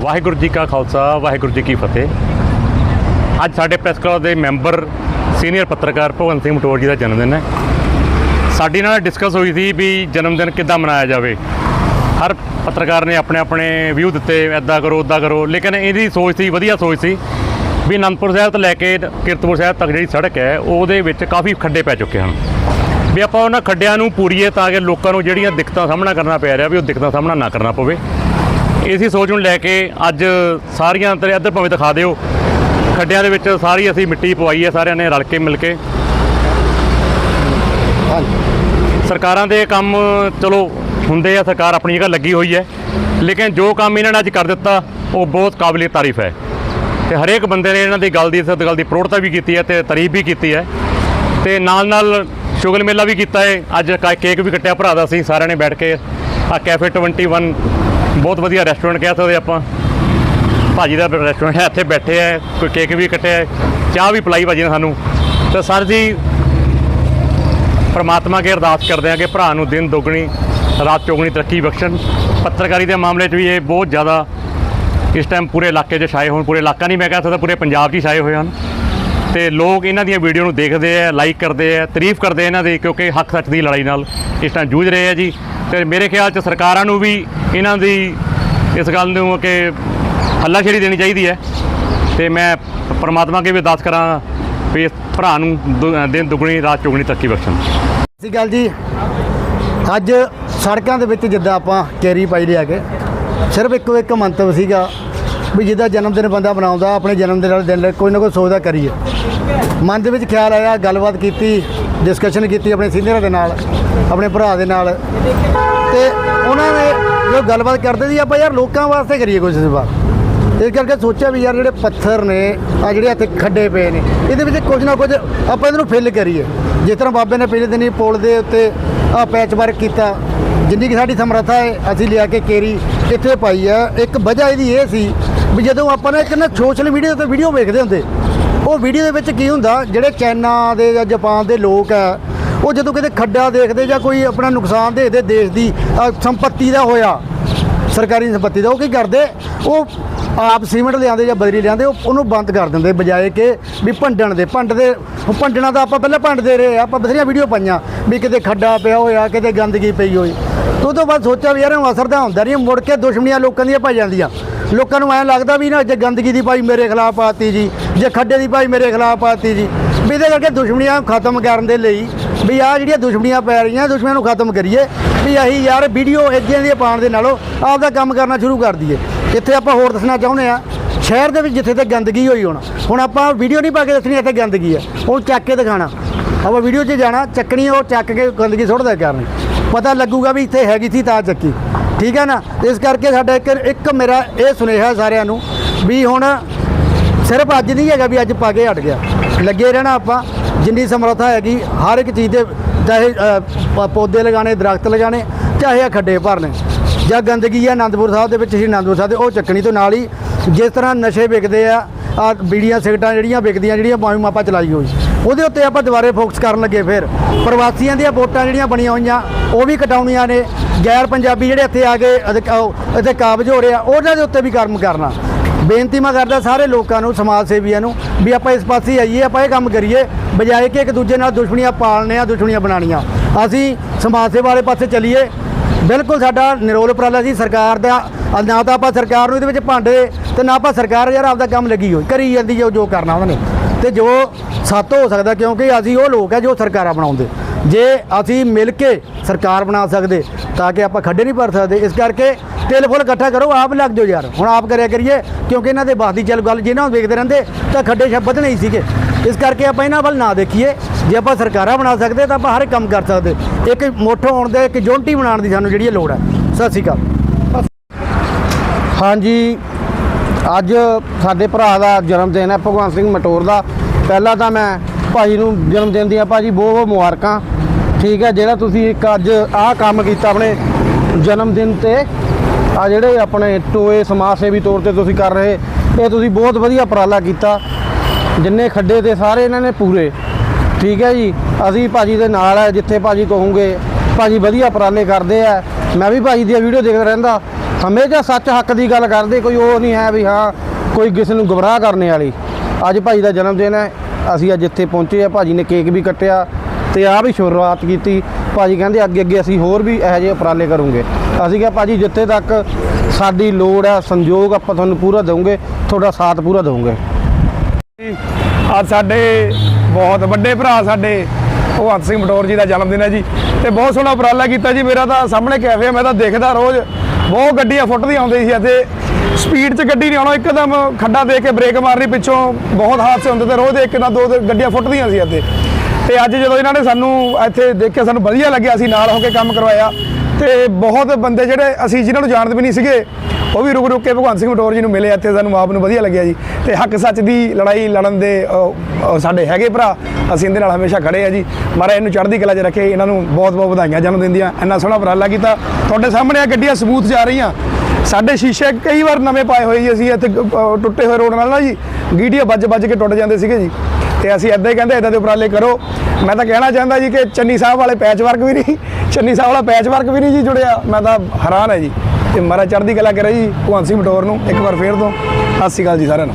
ਵਾਹਿਗੁਰੂ ਜੀ ਕਾ ਖਾਲਸਾ, ਵਾਹਿਗੁਰੂ ਜੀ ਕੀ ਫਤਿਹ। ਅੱਜ ਸਾਡੇ ਪ੍ਰੈਸ ਕਲੱਬ ਦੇ ਮੈਂਬਰ, ਸੀਨੀਅਰ ਪੱਤਰਕਾਰ ਭਗਵੰਤ ਸਿੰਘ ਮਟੋਰ ਜੀ ਦਾ ਜਨਮ ਦਿਨ ਹੈ। ਸਾਡੀ ਨਾਲ ਡਿਸਕਸ ਹੋਈ ਸੀ ਵੀ ਜਨਮ ਦਿਨ ਕਿੱਦਾਂ ਮਨਾਇਆ ਜਾਵੇ। ਹਰ ਪੱਤਰਕਾਰ ਨੇ ਆਪਣੇ ਆਪਣੇ ਵਿਊ ਦਿੱਤੇ ਐਦਾਂ ਕਰੋ ਉੱਦਾਂ ਕਰੋ, ਲੇਕਿਨ ਇਹਦੀ ਸੋਚ ਸੀ, ਵਧੀਆ ਸੋਚ ਸੀ ਵੀ ਅਨੰਦਪੁਰ ਸਾਹਿਬ ਤੋਂ ਲੈ ਕੇ ਕਿਰਤਪੁਰ ਸਾਹਿਬ ਤੱਕ ਜਿਹੜੀ ਸੜਕ ਹੈ, ਉਹਦੇ ਵਿੱਚ ਕਾਫੀ ਖੱਡੇ ਪੈ ਚੁੱਕੇ ਹਨ। ਵੀ ਆਪਾਂ ਉਹਨਾਂ ਖੱਡਿਆਂ ਨੂੰ ਪੂਰੀਏ ਤਾਂ ਕਿ ਲੋਕਾਂ ਨੂੰ ਜਿਹੜੀਆਂ ਦਿੱਕਤਾਂ ਸਾਹਮਣਾ ਕਰਨਾ ਪੈ ਰਿਹਾ ਵੀ ਉਹ ਦਿੱਕਤਾਂ ਸਾਹਮਣਾ ਨਾ ਕਰਨਾ ਪਵੇ। ਇਸੇ ਸੋਚ ਨੂੰ ਲੈ ਕੇ ਅੱਜ ਸਾਰੀਆਂ ਤੇਰੇ ਇੱਧਰ ਭਾਵੇਂ ਦਿਖਾ ਦਿਓ। ਖੱਡਿਆਂ ਦੇ ਵਿੱਚ ਸਾਰੀ ਅਸੀਂ ਮਿੱਟੀ ਪਵਾਈ ਹੈ, ਸਾਰਿਆਂ ਨੇ ਰਲ ਕੇ ਮਿਲ ਕੇ। ਸਰਕਾਰਾਂ ਦੇ ਕੰਮ ਚਲੋ ਹੁੰਦੇ ਆ, ਸਰਕਾਰ ਆਪਣੀ ਜਗ੍ਹਾ ਲੱਗੀ ਹੋਈ ਹੈ। ਲੇਕਿਨ ਜੋ ਕੰਮ ਇਹਨਾਂ ਨੇ ਅੱਜ ਕਰ ਦਿੱਤਾ, ਉਹ ਬਹੁਤ ਕਾਬਿਲੇ ਤਾਰੀਫ ਹੈ। ਤੇ ਹਰੇਕ ਬੰਦੇ ਨੇ ਇਹਨਾਂ ਦੀ ਗੱਲ ਦੀ ਇਸ ਗੱਲ ਦੀ ਪ੍ਰੋੜਤਾ ਵੀ ਕੀਤੀ ਹੈ ਤੇ ਤਾਰੀਫ ਵੀ ਕੀਤੀ ਹੈ। ਤੇ ਨਾਲ ਨਾਲ ਸ਼ੁਗਲ ਮੇਲਾ ਵੀ ਕੀਤਾ ਹੈ। ਅੱਜ ਕਾ- ਕੇਕ ਵੀ ਕੱਟਿਆ, ਭਰਾ ਦਾ ਸੀ ਸਾਰਿਆਂ ਨੇ ਬੈਠ ਕੇ। ਆ ਕੈਫੇ 21 ਬਹੁਤ ਵਧੀਆ ਰੈਸਟੋਰੈਂਟ ਕਹਿ ਸਕਦੇ ਆਪਾਂ। ਭਾਜੀ ਦਾ ਰੈਸਟੋਰੈਂਟ ਹੈ ਇੱਥੇ ਬੈਠੇ ਆ ਕੋਈ ਕੇਕ ਵੀ ਕੱਟਿਆ ਹੈ, ਚਾਹ ਵੀ ਪਲਾਈ ਭਾਜੀ ਨੇ ਸਾਨੂੰ। ਤੇ ਸਰ ਜੀ ਪਰਮਾਤਮਾ ਕੇ ਅਰਦਾਸ ਕਰਦੇ ਆ ਕਿ ਭਰਾ ਨੂੰ ਦਿਨ ਦੁੱਗਣੀ ਰਾਤ ਚੌਗਣੀ ਤਰੱਕੀ ਬਖਸ਼ਣ। ਪੱਤਰਕਾਰੀ ਦੇ ਮਾਮਲੇ 'ਚ ਵੀ ਇਹ ਬਹੁਤ ਜ਼ਿਆਦਾ ਇਸ ਟਾਈਮ ਪੂਰੇ ਇਲਾਕੇ 'ਚ ਛਾਏ ਹੋਣ ਪੂਰੇ ਇਲਾਕਾ ਨਹੀਂ ਮੈਂ ਕਹਿ ਸਕਦਾ ਪੂਰੇ ਪੰਜਾਬ 'ਚ ਹੀ ਛਾਏ ਹੋਏ ਹਨ। ਤੇ ਲੋਕ ਇਹਨਾਂ ਦੀਆਂ ਵੀਡੀਓ ਨੂੰ ਦੇਖਦੇ ਆ ਲਾਈਕ ਕਰਦੇ ਆ ਤਾਰੀਫ ਕਰਦੇ ਇਹਨਾਂ ਦੀ ਕਿਉਂਕਿ ਹੱਕ ਸੱਚ ਦੀ ਲੜਾਈ ਨਾਲ ਇਸ ਟਾਈਮ ਜੂਝ ਰਹੇ ਆ ਜੀ। ਤੇ ਮੇਰੇ ਖਿਆਲ 'ਚ ਸਰਕਾਰਾਂ ਨੂੰ ਵੀ ਇਹਨਾਂ ਦੀ ਇਸ ਗੱਲ ਨੂੰ ਕਿ ਹੱਲਾਸ਼ੇਰੀ ਦੇਣੀ ਚਾਹੀਦੀ ਹੈ। ਤੇ ਮੈਂ ਪਰਮਾਤਮਾ ਅੱਗੇ ਵੀ ਅਰਦਾਸ ਕਰਾਂ ਵੀ ਇਸ ਭਰਾ ਨੂੰ ਦੁ- ਦਿਨ ਦੁਗਣੀ, ਰਾਤ ਚੌਗਣੀ ਤਰੱਕੀ ਬਖਸ਼ਣ। ਸਤਿ ਸ਼੍ਰੀ ਅਕਾਲ ਜੀ। ਅੱਜ ਸੜਕਾਂ ਦੇ ਵਿੱਚ ਜਿੱਦਾਂ ਆਪਾਂ ਕੈਰੀ ਪਾਈ ਲਿਆ ਕੇ ਸਿਰਫ ਇੱਕੋ ਇੱਕ ਮੰਤਵ ਸੀਗਾ ਵੀ ਜਿੱਦਾਂ ਜਨਮ ਦਿਨ ਬੰਦਾ ਬਣਾਉਂਦਾ ਆਪਣੇ ਜਨਮ ਦਿਨ ਵਾਲੇ ਦਿਨ ਕੋਈ ਨਾ ਕੋਈ ਸੋਚਦਾ ਕਰੀਏ। ਮਨ ਦੇ ਵਿੱਚ ਖਿਆਲ ਆਇਆ, ਗੱਲਬਾਤ ਕੀਤੀ ਡਿਸਕਸ਼ਨ ਕੀਤੀ ਆਪਣੇ ਸੀਨੀਅਰਾਂ ਦੇ ਨਾਲ। ਆਪਣੇ ਭਰਾ ਦੇ ਨਾਲ। ਤੇ ਉਹਨਾਂ ਨੇ ਜੋ ਗੱਲਬਾਤ ਕਰਦੇ ਸੀ, ਆਪਾਂ ਯਾਰ ਲੋਕਾਂ ਵਾਸਤੇ ਕਰੀਏ ਕੁਝ ਇਸ ਵਾਰ। ਇਸ ਕਰਕੇ ਸੋਚਿਆ ਵੀ ਯਾਰ ਜਿਹੜੇ ਪੱਥਰ ਨੇ ਆ ਜਿਹੜੇ ਇੱਥੇ ਖੱਡੇ ਪਏ ਨੇ, ਇਹਦੇ ਵਿੱਚ ਕੁਝ ਨਾ ਕੁਝ ਆਪਾਂ ਇਹਨੂੰ ਫਿਲ ਕਰੀਏ। ਜਿਸ ਤਰ੍ਹਾਂ ਬਾਬੇ ਨੇ ਪਹਿਲੇ ਦਿਨ ਹੀ ਪੁਲ ਦੇ ਉੱਤੇ ਆ ਪੈਚ ਵਰਕ ਕੀਤਾ। ਜਿੰਨੀ ਕਿ ਸਾਡੀ ਸਮਰੱਥਾ ਹੈ, ਅਸੀਂ ਲਿਆ ਕੇ ਕੇਰੀ ਇੱਥੇ ਪਾਈ ਆ। ਇੱਕ ਵਜ੍ਹਾ ਇਹਦੀ ਇਹ ਸੀ ਵੀ ਜਦੋਂ ਆਪਾਂ ਨੇ ਇੱਕ ਨਾ ਸੋਸ਼ਲ ਮੀਡੀਆ ਤੇ ਵੀਡੀਓ ਵੇਖਦੇ ਹੁੰਦੇ, ਉਹ ਵੀਡੀਓ ਦੇ ਵਿੱਚ ਕੀ ਹੁੰਦਾ, ਜਿਹੜੇ ਚਾਈਨਾ ਦੇ ਜਾਂ ਜਾਪਾਨ ਦੇ ਲੋਕ ਆ ਉਹ ਜਦੋਂ ਕਿਤੇ ਖੱਡਾ ਦੇਖਦੇ ਜਾਂ ਕੋਈ ਆਪਣਾ ਨੁਕਸਾਨ ਦੇਖਦੇ ਦੇਸ਼ ਦੀ ਸੰਪਤੀ ਦਾ ਹੋਇਆ, ਸਰਕਾਰੀ ਸੰਪਤੀ ਦਾ, ਉਹ ਕੀ ਕਰਦੇ? ਉਹ ਆਪ ਸੀਮੈਂਟ ਲਿਆਂਦੇ ਜਾਂ ਬਦਰੀ ਲਿਆਂਦੇ ਉਹ ਉਹਨੂੰ ਬੰਦ ਕਰ ਦਿੰਦੇ ਬਜਾਏ ਕਿ ਵੀ ਭੰਡਣ ਦੇ, ਭੰਡ ਦੇ ਭੰਡਣਾ ਤਾਂ ਆਪਾਂ ਪਹਿਲਾਂ ਭੰਡਦੇ ਰਹੇ, ਆਪਾਂ ਬਥੇਰੀਆਂ ਵੀਡੀਓ ਪਾਈਆਂ ਵੀ ਕਿਤੇ ਖੱਡਾ ਪਿਆ ਹੋਇਆ, ਕਿਤੇ ਗੰਦਗੀ ਪਈ ਹੋਈ। ਤੇ ਉਹ ਤੋਂ ਬਾਅਦ ਸੋਚਿਆ ਵੀ ਯਾਰ ਇਹਨੂੰ ਅਸਰ ਤਾਂ ਹੁੰਦਾ ਨਹੀਂ, ਮੁੜ ਕੇ ਦੁਸ਼ਮਣੀਆਂ ਲੋਕਾਂ ਦੀਆਂ ਪੈ ਜਾਂਦੀਆਂ। ਲੋਕਾਂ ਨੂੰ ਐਂ ਲੱਗਦਾ ਵੀ ਨਾ ਜੇ ਗੰਦਗੀ ਦੀ ਭਾਈ ਮੇਰੇ ਖਿਲਾਫ ਆਤੀ ਜੀ, ਜੇ ਖੱਡੇ ਦੀ ਭਾਈ ਮੇਰੇ ਖਿਲਾਫ ਆਤੀ ਜੀ। ਵੀ ਇਹਦੇ ਕਰਕੇ ਦੁਸ਼ਮਣੀਆਂ ਖਤਮ ਕਰਨ ਦੇ ਲਈ ਵੀ ਆਹ ਜਿਹੜੀਆਂ ਦੁਸ਼ਮਣੀਆਂ ਪੈ ਰਹੀਆਂ ਦੁਸ਼ਮਣੀਆਂ ਨੂੰ ਖਤਮ ਕਰੀਏ। ਵੀ ਅਸੀਂ ਯਾਰ ਵੀਡੀਓ ਇੱਦਾਂ ਦੀਆਂ ਪਾਉਣ ਦੇ ਨਾਲੋਂ ਆਪਦਾ ਕੰਮ ਕਰਨਾ ਸ਼ੁਰੂ ਕਰ ਦਈਏ। ਇੱਥੇ ਆਪਾਂ ਹੋਰ ਦੱਸਣਾ ਚਾਹੁੰਦੇ ਆ ਸ਼ਹਿਰ ਦੇ ਵਿੱਚ ਜਿੱਥੇ ਤੇ ਗੰਦਗੀ ਹੋਈ ਹੁਣ ਹੁਣ ਆਪਾਂ ਵੀਡੀਓ ਨਹੀਂ ਪਾ ਕੇ ਦੱਸਣੀ ਇੱਥੇ ਗੰਦਗੀ ਹੈ, ਉਹ ਚੱਕ ਕੇ ਦਿਖਾਣਾ ਆਪਾਂ ਵੀਡੀਓ 'ਚ ਜਾਣਾ, ਚੱਕਣੀ ਉਹ ਚੱਕ ਕੇ ਗੰਦਗੀ ਸੁੱਟਦਾ ਕਰਨੀ। ਪਤਾ ਲੱਗੂਗਾ ਵੀ ਇੱਥੇ ਹੈਗੀ ਸੀ ਤਾਂ ਚੱਕੀ। ਠੀਕ ਹੈ ਨਾ? ਇਸ ਕਰਕੇ ਸਾਡਾ ਇੱਕ ਇੱਕ ਮੇਰਾ ਇਹ ਸੁਨੇਹਾ ਸਾਰਿਆਂ ਨੂੰ ਵੀ ਹੁਣ ਸਿਰਫ ਅੱਜ ਨਹੀਂ ਹੈਗਾ ਵੀ ਅੱਜ ਪਾ ਕੇ ਹਟ ਗਿਆ। ਲੱਗੇ ਰਹਿਣਾ ਆਪਾਂ। ਜਿੰਨੀ ਸਮਰੱਥਾ ਹੈਗੀ, ਹਰ ਇੱਕ ਚੀਜ਼ ਦੇ ਚਾਹੇ ਪੌਦੇ ਲਗਾਣੇ ਦਰਖਤ ਲਗਾਣੇ ਚਾਹੇ ਆ ਖੱਡੇ ਭਰਨੇ ਜਾਂ ਗੰਦਗੀ ਆ ਆਨੰਦਪੁਰ ਸਾਹਿਬ ਦੇ ਵਿੱਚ ਹੀ ਆਨੰਦਪੁਰ ਸਾਹਿਬ ਦੇ, ਉਹ ਚੱਕਣੀ ਤੋਂ ਨਾਲ ਹੀ ਜਿਸ ਤਰ੍ਹਾਂ ਨਸ਼ੇ ਵਿਕਦੇ ਆ ਆ ਬੀੜੀਆਂ ਸਿਗਟਾਂ ਜਿਹੜੀਆਂ ਵਿਕਦੀਆਂ, ਜਿਹੜੀਆਂ ਮਾਈ ਮਾਪਾ ਚਲਾਈ ਹੋਈ। ਉਹਦੇ ਉੱਤੇ ਆਪਾਂ ਦੁਬਾਰੇ ਫੋਕਸ ਕਰਨ ਲੱਗੇ ਫਿਰ। ਪ੍ਰਵਾਸੀਆਂ ਦੀਆਂ ਵੋਟਾਂ ਜਿਹੜੀਆਂ ਬਣੀਆਂ ਹੋਈਆਂ, ਉਹ ਵੀ ਕਟਾਉਣੀਆਂ ਨੇ। ਗੈਰ ਪੰਜਾਬੀ ਜਿਹੜੇ ਇੱਥੇ ਆ ਕੇ ਇੱਥੇ ਕਾਬਜ ਹੋ ਰਹੇ ਆ, ਉਹਨਾਂ ਦੇ ਉੱਤੇ ਵੀ ਕਰਮ ਕਰਨਾ। ਬੇਨਤੀ ਮੈਂ ਕਰਦਾ ਸਾਰੇ ਲੋਕਾਂ ਨੂੰ, ਸਮਾਜ ਸੇਵੀਆਂ ਨੂੰ, ਵੀ ਆਪਾਂ ਇਸ ਪਾਸੇ ਆਈਏ, ਆਪਾਂ ਇਹ ਕੰਮ ਕਰੀਏ, ਬਜਾਏ ਕਿ ਇੱਕ ਦੂਜੇ ਨਾਲ ਦੁਸ਼ਮਣੀਆਂ ਪਾਲਣੇ ਆ ਦੁਸ਼ਮਣੀਆਂ ਬਣਾਉਣੀਆਂ। ਅਸੀਂ ਸਮਾਜ ਸੇਵਾ ਵਾਲੇ ਪਾਸੇ ਚੱਲੀਏ। ਬਿਲਕੁਲ ਸਾਡਾ ਨਿਰੋਲ ਉਪਰਾਲਾ ਸੀ ਸਰਕਾਰ ਦਾ, ਨਾ ਤਾਂ ਆਪਾਂ ਸਰਕਾਰ ਨੂੰ ਇਹਦੇ ਵਿੱਚ ਭਾਂਡੇ ਤੇ ਨਾ ਆਪਾਂ ਸਰਕਾਰ ਯਾਰ ਆਪਦਾ ਕੰਮ ਲੱਗੀ ਹੋਈ, ਕਰੀ ਜਾਂਦੀ ਜੋ ਜੋ ਕਰਨਾ ਉਹਨਾਂ ਨੇ। ਤੇ ਜੋ ਸੱਤ ਹੋ ਸਕਦਾ, ਕਿਉਂਕਿ ਅਸੀਂ ਉਹ ਲੋਕ ਆ ਜੋ ਸਰਕਾਰਾਂ ਬਣਾਉਂਦੇ। ਜੇ ਅਸੀਂ ਮਿਲ ਕੇ ਸਰਕਾਰ ਬਣਾ ਸਕਦੇ ਤਾਂ ਕਿ ਆਪਾਂ ਖੱਡੇ ਨਹੀਂ ਭਰ ਸਕਦੇ, ਇਸ ਕਰਕੇ ਤਿਲ ਫੁੱਲ ਇਕੱਠਾ ਕਰੋ, ਆਪ ਲੱਗ ਜਾਓ ਯਾਰ। ਹੁਣ ਆਪ ਕਰਿਆ ਕਰੀਏ, ਕਿਉਂਕਿ ਇਹਨਾਂ ਦੇ ਬਾਦੀ ਚੱਲ ਗੱਲ, ਜੇ ਨਾ ਵੇਖਦੇ ਰਹਿੰਦੇ ਤਾਂ ਖੱਡੇ ਸ਼ਬਦ ਨਹੀਂ ਸੀਗੇ। ਇਸ ਕਰਕੇ ਆਪਾਂ ਇਹਨਾਂ ਵੱਲ ਨਾ ਦੇਖੀਏ। ਜੇ ਆਪਾਂ ਸਰਕਾਰਾਂ ਬਣਾ ਸਕਦੇ ਤਾਂ ਆਪਾਂ ਹਰ ਇੱਕ ਕੰਮ ਕਰ ਸਕਦੇ। ਇੱਕ ਮੋਠੋ ਹੋਣ ਦੇ, ਇੱਕ ਯੂਨਿਟੀ ਬਣਾਉਣ ਦੀ ਸਾਨੂੰ ਜਿਹੜੀ ਲੋੜ ਹੈ। ਸਤਿ ਸ਼੍ਰੀ ਅਕਾਲ। ਹਾਂਜੀ, ਅੱਜ ਸਾਡੇ ਭਰਾ ਦਾ ਜਨਮ ਦਿਨ ਹੈ ਭਗਵੰਤ ਸਿੰਘ ਮਟੋਰ ਦਾ। ਪਹਿਲਾਂ ਤਾਂ ਮੈਂ ਭਾਜੀ ਨੂੰ ਜਨਮ ਦਿਨ ਦੀਆਂ ਭਾਜੀ ਬਹੁਤ ਬਹੁਤ ਮੁਬਾਰਕਾਂ। ਠੀਕ ਹੈ, ਜਿਹੜਾ ਤੁਸੀਂ ਇੱਕ ਅੱਜ ਆਹ ਕੰਮ ਕੀਤਾ ਆਪਣੇ ਜਨਮ ਦਿਨ ਤੇ ਆ ਜਿਹੜੇ ਆਪਣੇ ਟੋਏ ਸਮਾਜ ਸੇਵੀ ਤੌਰ ਤੇ ਤੁਸੀਂ ਕਰ ਰਹੇ, ਇਹ ਤੁਸੀਂ ਬਹੁਤ ਵਧੀਆ ਉਪਰਾਲਾ ਕੀਤਾ। ਜਿੰਨੇ ਖੱਡੇ ਤੇ ਸਾਰੇ ਇਹਨਾਂ ਨੇ ਪੂਰੇ। ਠੀਕ ਹੈ ਜੀ, ਅਸੀਂ ਭਾਜੀ ਦੇ ਨਾਲ ਹੈ, ਜਿੱਥੇ ਭਾਜੀ ਕਹੋਗੇ, ਭਾਜੀ ਵਧੀਆ ਉਪਰਾਲੇ ਕਰਦੇ ਆ। ਮੈਂ ਵੀ ਭਾਜੀ ਦੀਆਂ ਵੀਡੀਓ ਦੇਖਦਾ ਰਹਿੰਦਾ। ਹਮੇਸ਼ਾ ਸੱਚ ਹੱਕ ਦੀ ਗੱਲ ਕਰਦੇ, ਕੋਈ ਉਹ ਨਹੀਂ ਹੈ ਵੀ ਹਾਂ, ਕੋਈ ਕਿਸੇ ਨੂੰ ਗੁੰਮਰਾਹ ਕਰਨੇ ਵਾਲੀ। ਅੱਜ ਭਾਈ ਦਾ ਜਨਮ ਦਿਨ ਹੈ। ਅਸੀਂ ਅੱਜ ਇੱਥੇ ਪਹੁੰਚੇ ਆ, ਭਾਜੀ ਨੇ ਕੇਕ ਵੀ ਕੱਟਿਆ ਤੇ ਆ ਵੀ ਸ਼ੁਰੂਆਤ ਕੀਤੀ। ਭਾਜੀ ਕਹਿੰਦੇ ਅੱਗੇ ਅੱਗੇ ਅਸੀਂ ਹੋਰ ਵੀ ਇਹੋ ਜਿਹੇ ਉਪਰਾਲੇ ਕਰੂੰਗੇ। ਅਸੀਂ ਕਿਹਾ, ਭਾਜੀ ਜਿੱਥੇ ਤੱਕ ਸਾਡੀ ਲੋੜ ਹੈ ਸੰਯੋਗ ਆਪਾਂ ਤੁਹਾਨੂੰ ਪੂਰਾ ਦੇਵਾਂਗੇ, ਤੁਹਾਡਾ ਸਾਥ ਪੂਰਾ ਦੇਵਾਂਗੇ। ਅੱਜ ਸਾਡੇ ਬਹੁਤ ਵੱਡੇ ਭਰਾ ਸਾਡੇ ਭਗਵੰਤ ਸਿੰਘ ਮਟੋਰ ਜੀ ਦਾ ਜਨਮ ਦਿਨ ਹੈ ਜੀ। ਤੇ ਬਹੁਤ ਸੋਹਣਾ ਉਪਰਾਲਾ ਕੀਤਾ ਜੀ, ਮੇਰਾ ਤਾਂ ਸਾਹਮਣੇ ਕੈਫੇ ਮੈਂ ਤਾਂ ਦੇਖਦਾ ਰੋਜ਼ ਬਹੁਤ ਗੱਡੀਆਂ ਫੁੱਟਦੀਆਂ ਆਉਂਦੀਆਂ ਸੀ ਇੱਥੇ। ਸਪੀਡ 'ਚ ਗੱਡੀ ਨਹੀਂ ਆਉਣਾ, ਇੱਕਦਮ ਖੱਡਾ ਦੇ ਕੇ ਬ੍ਰੇਕ ਮਾਰਨੀ, ਪਿੱਛੋਂ ਬਹੁਤ ਹਾਦਸੇ ਹੁੰਦੇ ਤੇ ਰੋਜ਼ ਇੱਕ ਨਾ ਦੋ ਗੱਡੀਆਂ ਫੁੱਟਦੀਆਂ ਸੀ ਇੱਥੇ। ਤੇ ਅੱਜ ਜਦੋਂ ਇਹਨਾਂ ਨੇ ਸਾਨੂੰ ਇੱਥੇ ਦੇਖਿਆ, ਸਾਨੂੰ ਵਧੀਆ ਲੱਗਿਆ, ਅਸੀਂ ਨਾਲ ਹੋ ਕੇ ਕੰਮ ਕਰਵਾਇਆ। ਤੇ ਬਹੁਤ ਬੰਦੇ ਜਿਹੜੇ ਅਸੀਂ ਜਿਨ੍ਹਾਂ ਨੂੰ ਜਾਣਦੇ ਵੀ ਨਹੀਂ ਸੀਗੇ, ਉਹ ਵੀ ਰੁਕ ਰੁਕ ਕੇ ਭਗਵੰਤ ਸਿੰਘ ਮਟੋਰ ਜੀ ਨੂੰ ਮਿਲੇ ਇੱਥੇ ਸਾਨੂੰ ਆਪ ਨੂੰ ਵਧੀਆ ਲੱਗਿਆ ਜੀ। ਤੇ ਹੱਕ ਸੱਚ ਦੀ ਲੜਾਈ ਲੜਨ ਦੇ ਸਾਡੇ ਹੈਗੇ ਭਰਾ, ਅਸੀਂ ਇਹਦੇ ਨਾਲ ਹਮੇਸ਼ਾ ਖੜੇ ਆ ਜੀ। ਮਹਾਰਾਜ ਇਹਨੂੰ ਚੜ੍ਹਦੀ ਕਲਾ 'ਚ ਰੱਖੇ, ਇਹਨਾਂ ਨੂੰ ਬਹੁਤ ਬਹੁਤ ਵਧਾਈਆਂ ਜਨਮ ਦਿਨ ਦੀਆਂ। ਇੰਨਾ ਸੋਹਣਾ ਉਪਰਾਲਾ ਕੀਤਾ। ਤੁਹਾਡੇ ਸਾਹਮਣੇ ਆ ਗੱਡੀਆਂ ਸਬੂਤ ਜਾ ਰਹੀਆਂ। ਸਾਡੇ ਸ਼ੀਸ਼ੇ ਕਈ ਵਾਰ ਨਵੇਂ ਪਾਏ ਹੋਏ ਜੀ ਅਸੀਂ ਇੱਥੇ ਟੁੱਟੇ ਹੋਏ ਰੋਡ ਨਾਲ ਨਾ ਜੀ। ਗੀਟੀਆਂ ਵੱਜ ਵੱਜ ਕੇ ਟੁੱਟ ਜਾਂਦੇ ਸੀਗੇ ਜੀ। ਤੇ ਅਸੀਂ ਇਦਾਂ ਹੀ ਕਹਿੰਦੇ ਇਦਾਂ ਦੇ ਉਪਰਾਲੇ ਕਰੋ। ਮੈਂ ਤਾਂ ਕਹਿਣਾ ਚਾਹੁੰਦਾ ਜੀ ਕਿ ਚੰਨੀ ਸਾਹਿਬ ਵਾਲੇ ਪੈਚ ਵਰਕ ਵੀ ਨਹੀਂ, ਚੰਨੀ ਸਾਹਿਬ ਵਾਲਾ ਪੈਚ ਵਰਕ ਵੀ ਨਹੀਂ ਜੀ ਜੁੜਿਆ। ਮੈਂ ਤਾਂ ਹੈਰਾਨ ਹੈ ਜੀ। ਤੇ ਮਹਾਰਾਜ ਚੜ੍ਹਦੀ ਕਲਾ ਕਰੇ ਜੀ, ਭਗਵੰਤ ਸਿੰਘ ਮਟੋਰ ਨੂੰ, ਇੱਕ ਵਾਰ ਫੇਰ ਤੋਂ। ਸਤਿ ਸ਼੍ਰੀ ਅਕਾਲ ਜੀ ਸਾਰਿਆਂ ਨੂੰ।